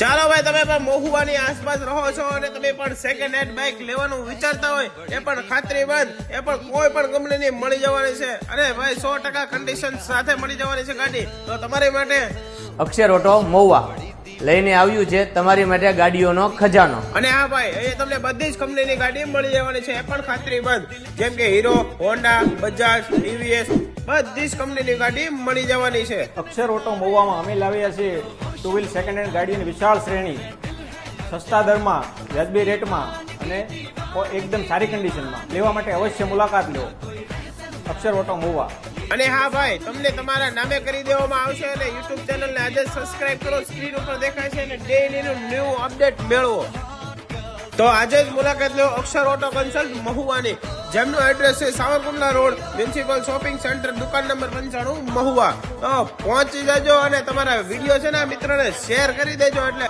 ચાલો ભાઈ તમે પણ મહુવાની આસપાસ રહો છો અને તમે પણ સેકન્ડ હેન્ડ બાઇક લેવાનું વિચારતા હોય એ પણ ખાતરી બંધ એ પણ કોઈ પણ કંપનીની મળી જવાની છે. અને ભાઈ સો ટકા કન્ડિશન સાથે મળી જવાની છે ગાડી. તો તમારી માટે અક્ષર ઓટો મહુવા. લઈને આવ્યું છે તમારી માટે ગાડીઓનો ખજાનો. અને હા ભાઈ અહીં તમને બધી જ કંપનીની ગાડી મળી જવાની છે એ પણ ખાતરી બંધ જેમ કે હીરો હોન્ડા બજાજ ટીવીએસ બધી જ કંપનીની ગાડી મળી જવાની છે. અક્ષર ઓટો મહુવામાં અમે લાવ્યા છીએ. ટુ વ્હીલ સેકન્ડ હેન્ડ ગાડીની વિશાળ શ્રેણી, સસ્તા દરમાં, વ્યાજબી રેટમાં અને એકદમ સારી કન્ડિશનમાં લેવા માટે અવશ્ય મુલાકાત લો. અક્ષર ઓટો મહુવા અને હા ભાઈ, તમને તમારા નામે કરી દેવામાં આવશે અને યુટ્યુબ ચેનલને આજે સબસ્ક્રાઇબ કરો સ્ક્રીન ઉપર દેખાય છે અને ડેઈલીનું ન્યૂ અપડેટ મેળવો. તો આજે જ મુલાકાત લો અક્ષર ઓટો કન્સલ્ટ મહુવાની. જેમનું એડ્રેસ છે Savarkundla road municipal shopping centre દુકાન નંબર પંચાણું, મહુવા. પહોંચી જજો અને તમારા વીડિયો છે ને મિત્રોને શેર કરી દેજો એટલે